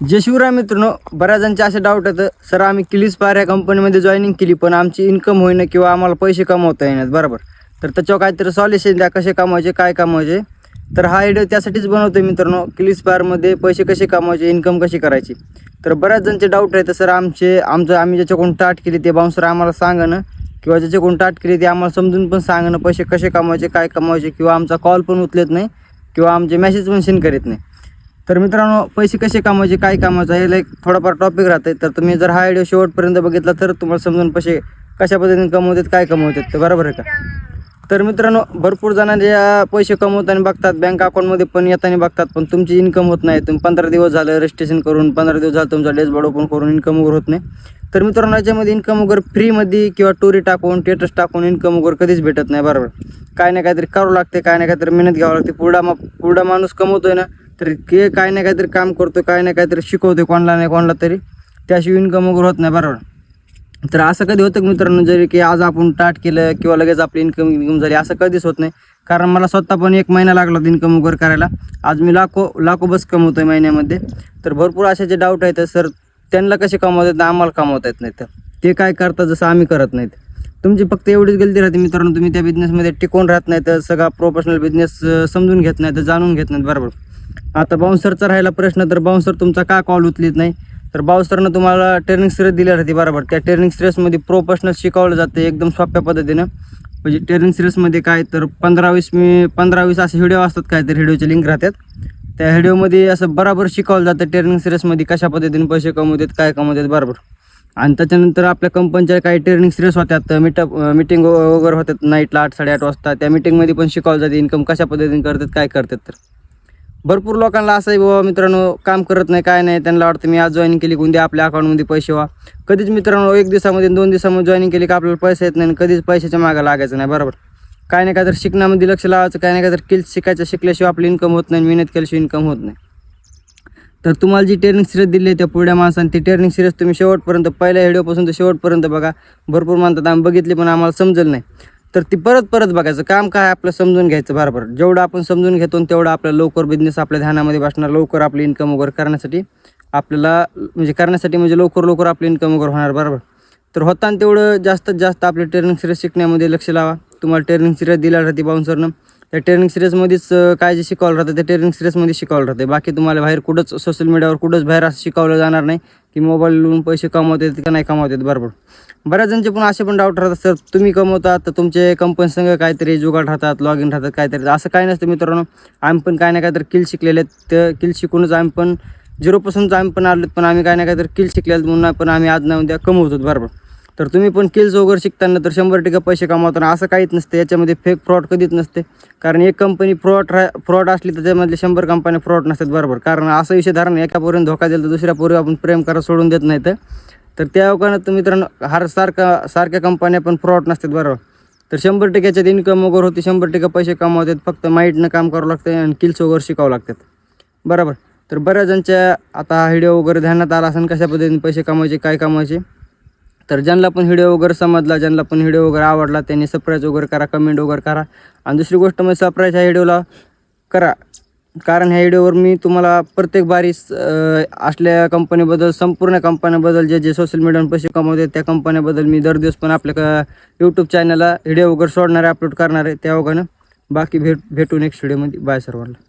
जे शिवराय मित्रांनो बऱ्याच जणांचे असे डाऊट आहेत सर आम्ही किलीस पार या कंपनीमध्ये जॉईनिंग केली पण आमची इन्कम होईना किंवा आम्हाला पैसे कमवता येणार बरोबर. तर त्याच्यावर काहीतरी सॉल्युशन द्या कसे कमवायचे काय कमवायचे. तर हा व्हिडिओ त्यासाठीच बनवतो मित्रांनो किलीस पारमध्ये पैसे कसे कमवायचे इन्कम कशी करायची. तर बऱ्याच जणांचे डाऊट आहेत सर आमचे आमचं आम्ही ज्याच्याकडून टाट केली ते बाउन्सर आम्हाला सांगणं किंवा ज्याच्याकडून टाट केली ते आम्हाला समजून पण सांगणं पैसे कसे कमवायचे काय कमवायचे किंवा आमचा कॉल पण उचलत नाही किंवा आमचे मेसेज पण सेंड करीत नाही. तर मित्रांनो पैसे कसे कमवायचे काय कामाचं हे लाईक थोडाफार टॉपिक राहते तर तुम्ही जर हा व्हिडिओ शेवटपर्यंत बघितला तर तुम्हाला समजून पैसे कशा पद्धतीने कमवतात काय कमवतात ते बरोबर आहे का? तर मित्रांनो भरपूर जणांचे पैसे कमवताना बघतात बँक अकाउंटमध्ये पण येताना बघतात पण तुमची इन्कम होत नाही. तुम्ही पंधरा दिवस झालं रजिस्ट्रेशन करून पंधरा दिवस झालं तुमचा डॅशबोर्ड ओपन करून इन्कम वगैरे होत नाही. तर मित्रांनो याच्यामध्ये इन्कम वगैरे फ्रीमध्ये किंवा टोरी टाकून टेटस टाकून इन्कम वगैरे कधीच भेटत नाही बरोबर. काय ना काहीतरी करावं लागते काय ना काहीतरी मेहनत घ्यावं लागते पुढा मा पुढा माणूस कमवतोय ना तर के काय ना काहीतरी काम करतो काय ना काहीतरी शिकवतोय कोणाला नाही कोणाला तरी. त्याशिवाय इन्कम वगैरे होत नाही बरोबर. तर असं कधी होतं मित्रांनो जरी की आज आपण टाट केलं किंवा लगेच आपली इन्कम इन्कम झाली असं कधीच होत नाही. कारण मला स्वतः पण एक महिना लागला होता इन्कम वगैरे करायला. आज मी लाखो लाखो बस कमवतोय महिन्यामध्ये. तर भरपूर असे जे डाऊट आहेत सर त्यांना कसे कमावता येत आम्हाला कमावता येत नाही तर ते काय करतात जसं आम्ही करत नाहीत. तुमची फक्त एवढीच गलती राहते मित्रांनो तुम्ही त्या बिझनेसमध्ये टिकून राहत नाही तर सगळा प्रोफेशनल बिझनेस समजून घेत नाही तर जाणून घेत नाहीत बरोबर. आता बाउन्सरचा राहिला प्रश्न तर बाउन्सर तुमचा का कॉल उचलीत नाही? तर बाउन्सरनं तुम्हाला ट्रेनिंग स्ट्रेस दिली राहते बरोबर. त्या ट्रेनिंग स्ट्रेसमध्ये प्रोफेशनल शिकवलं जातं एकदम सोप्या पद्धतीनं. म्हणजे ट्रेनिंग सिरीजमध्ये काय तर पंधरा वीस मी पंधरा वीस असे व्हिडिओ असतात काय तर व्हिडिओचे लिंक राहतात. त्या व्हिडिओमध्ये असं बराबर शिकवलं जातं ट्रेनिंग सिरियसमध्ये कशा पद्धतीने पैसे कमवतात काय कमवतात बरोबर. आणि त्याच्यानंतर आपल्या कंपनीच्या काही ट्रेनिंग सिरियस होत्यात मीटअप मिटिंग वगैरे होतात नाईटला आठ साडेआठ वाजता. त्या मिटिंगमध्ये पण शिकवलं जाते इन्कम कशा पद्धतीने करतात काय करतात तर. भरपूर लोकांना असं आहे बाबा मित्रांनो काम करत नाही काय नाही त्यांना वाटतं मी आज जॉईन केली उद्या आपल्या अकाउंटमध्ये पैसे व्हा कधीच मित्रांनो एक दिवसामध्ये दोन दिवसामध्ये जॉईनिंग केली की आपल्याला पैसे येत नाही आणि कधीच पैशाच्या मागं लागायचं नाही बरोबर. काय नाही काय तर शिकण्यामध्ये लक्ष लावायचं काय नाही काय तर किल्स शिकायचं. शिकल्याशिवाय आपली इन्कम होत नाही मेहनत केल्याशिवाय इन्कम होत नाही. तर तुम्हाला जी ट्रेनिंग सिरीज दिली आहे त्या पुढ्या माणसाने ती ट्रेनिंग सिरीज तुम्ही शेवटपर्यंत पहिल्या व्हिडिओपासून तर शेवटपर्यंत बघा. भरपूर म्हणतात आम्ही बघितली पण आम्हाला समजलं नाही. तर ती परत परत बघायचं. काम काय आहे? आपलं समजून घ्यायचं बरोबर. जेवढं आपण समजून घेतो तेवढं आपलं लवकर बिझनेस आपल्या ध्यानामध्ये बसणार लवकर आपली इन्कम वगैरे करण्यासाठी आपल्याला म्हणजे करण्यासाठी म्हणजे लवकर लवकर आपली इन्कम वगैरे होणार बरोबर. तर होताना तेवढं जास्तीत जास्त आपले ट्रेनिंग सिरीज शिकण्यामध्ये लक्ष लावा. तुम्हाला ट्रेनिंग सिरीज दिला राहते बाउन्सरनं त्या ट्रेनिंग सिरीजमध्येच काय जे शिकवलं राहतं त्या ट्रेनिंग सिरीजमध्ये शिकवलं राहते. बाकी तुम्हाला बाहेर कुठंच सोशल मीडियावर कुठंच बाहेर असं शिकवलं जाणार नाही की मोबाईलवरून पैसे कमवतात का नाही कमवतात बरोबर. बऱ्याच जणचे पण असे पण डाऊट राहतात सर तुम्ही कमवतात तर तुमचे कंपनी संघ काहीतरी जुगाड राहतात लॉग इन राहतात काहीतरी. असं काही नसतं मित्रांनो. आम्ही पण काय ना काहीतरी किल शिकलेले आहेत. तर किल शिकूनच आम्ही पण झिरोपासूनच आम्ही पण आलो पण आम्ही काय ना काहीतरी किल शिकलेले आहेत म्हणून पण आम्ही आज ना उद्या कमवतो बरोबर. तर तुम्ही पण किल्स वगैरे शिकताना तर शंभर टक्के पैसे कमावताना असं काहीच नसते. याच्यामध्ये फेक फ्रॉड कधीच नसते. कारण एक कंपनी फ्रॉड रा फ्रॉड असली तर त्याच्यामधले शंभर कंपन्या फ्रॉड नसतात बरोबर. कारण असं विषय धारण एकापूर्वी धोका दिला तर दुसऱ्यापूर्वी आपण प्रेम करा सोडून देत नाही तर. तर त्या तुम्ही तर मित्रांनो हर सारखा सारख्या कंपन्या पण फ्रॉड नसतात बरोबर. तर शंभर टक्क्याच्यात इन्कम वगैरे होते शंभर टक्के पैसे कमावतात. फक्त माईटनं काम करावं लागतं आणि किल्स वगैरे शिकावं लागतात. बरोबर. तर बऱ्याच जणच्या आता हा व्हिडिओ वगैरे ध्यानात आला असेल कशा पद्धतीने पैसे कमवायचे काय कमवायचे? तर ज्यांना पण व्हिडिओ वगैरे समजला ज्यांना पण व्हिडिओ वगैरे आवडला त्यांनी सबस्क्राईब वगैरे करा कमेंट वगैरे करा. आणि दुसरी गोष्ट म्हणजे सबस्क्राईब ह्या व्हिडिओला करा. कारण ह्या व्हिडिओवर मी तुम्हाला प्रत्येक बारी असल्या कंपनीबद्दल संपूर्ण कंपन्याबद्दल जे जे सोशल मीडियावर पैसे कमवतात त्या कंपन्याबद्दल मी दर दिवस पण आपल्या यूट्यूब चॅनलला व्हिडिओ वगैरे सोडणारे अपलोड करणार आहे त्या वगैरे बाकी भेट भेटू नेक्स्ट व्हिडिओमध्ये बाय सर्वांना.